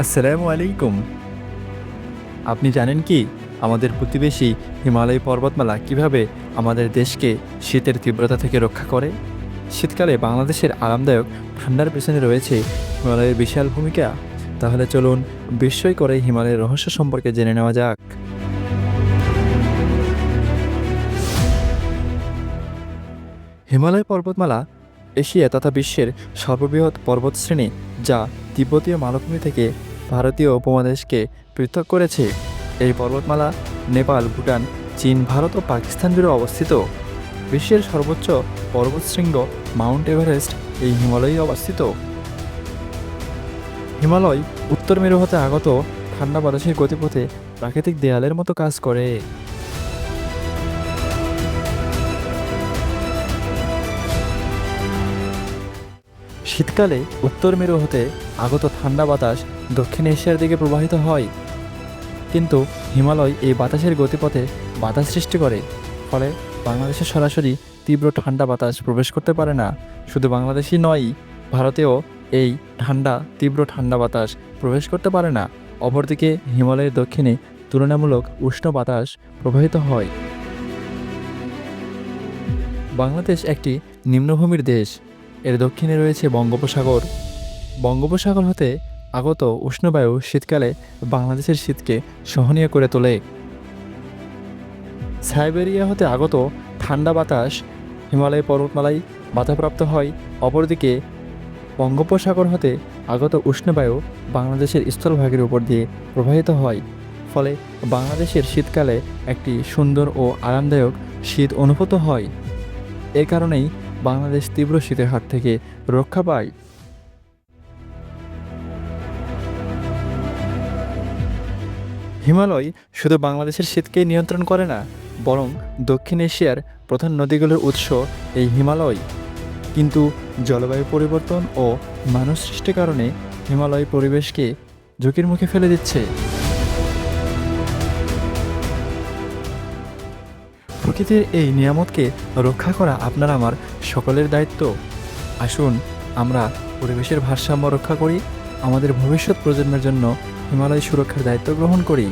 আসসালামু আলাইকুম। আপনি জানেন কি, আমাদের প্রতিবেশী হিমালয় পর্বতমালা কীভাবে আমাদের দেশকে শীতের তীব্রতা থেকে রক্ষা করে? শীতকালে বাংলাদেশের আরামদায়ক ঠান্ডার পেছনে রয়েছে হিমালয়ের বিশাল ভূমিকা। তাহলে চলুন বিস্ময় করে হিমালয়ের রহস্য সম্পর্কে জেনে নেওয়া যাক। হিমালয় পর্বতমালা এশিয়া তথা বিশ্বের সর্ববৃহৎ পর্বতশ্রেণী যা তিব্বতীয় মালভূমি থেকে ভারতীয় উপমহাদেশকে পৃথক করেছে। এই পর্বতমালা নেপাল, ভুটান, চীন, ভারত ও পাকিস্তান জুড়ে অবস্থিত। বিশ্বের সর্বোচ্চ পর্বতশৃঙ্গ মাউন্ট এভারেস্ট এই হিমালয়ে অবস্থিত। হিমালয় উত্তর মেরু হতে আগত ঠান্ডা বাতাসের গতিপথে প্রাকৃতিক দেয়ালের মতো কাজ করে। শীতকালে উত্তর মেরু হতে আগত ঠান্ডা বাতাস দক্ষিণ এশিয়ার দিকে প্রবাহিত হয়। কিন্তু হিমালয় এই বাতাসের গতিপথে বাধা সৃষ্টি করে, ফলে বাংলাদেশে সরাসরি তীব্র ঠান্ডা বাতাস প্রবেশ করতে পারে না। শুধু বাংলাদেশই নয়, ভারতেও এই ঠান্ডা, তীব্র ঠান্ডা বাতাস প্রবেশ করতে পারে না। অপরদিকে হিমালয়ের দক্ষিণে তুলনামূলক উষ্ণ বাতাস প্রবাহিত হয়। বাংলাদেশ একটি নিম্নভূমির দেশ। এর দক্ষিণে রয়েছে বঙ্গোপসাগর। বঙ্গোপসাগর হতে আগত উষ্ণবায়ু শীতকালে বাংলাদেশের শীতকে সহনীয় করে তোলে। সাইবেরিয়া হতে আগত ঠান্ডা বাতাস, হিমালয় পর্বতমালায় বাধাপ্রাপ্ত হয়। অপরদিকে বঙ্গোপসাগর হতে আগত উষ্ণবায়ু বাংলাদেশের স্থলভাগের উপর দিয়ে প্রবাহিত হয়। ফলে বাংলাদেশের শীতকালে একটি সুন্দর ও আরামদায়ক শীত অনুভূত হয়। এর কারণেই বাংলাদেশ তীব্র শীতের হাত থেকে রক্ষা পায়। হিমালয় শুধু বাংলাদেশের শীতকেই নিয়ন্ত্রণ করে না, বরং দক্ষিণ এশিয়ার প্রধান নদীগুলোর উৎস এই হিমালয়। কিন্তু জলবায়ু পরিবর্তন ও মানুষ সৃষ্টির কারণে হিমালয় পরিবেশকে ঝুঁকির মুখে ফেলে দিচ্ছে। প্রকৃতির এই নিয়ামতকে রক্ষা করা আপনার আমার সকলের দায়িত্ব। আসুন, আমরা পরিবেশের ভারসাম্য রক্ষা করি, আমাদের ভবিষ্যৎ প্রজন্মের জন্য হিমালয় সুরক্ষার দায়িত্ব গ্রহণ করি।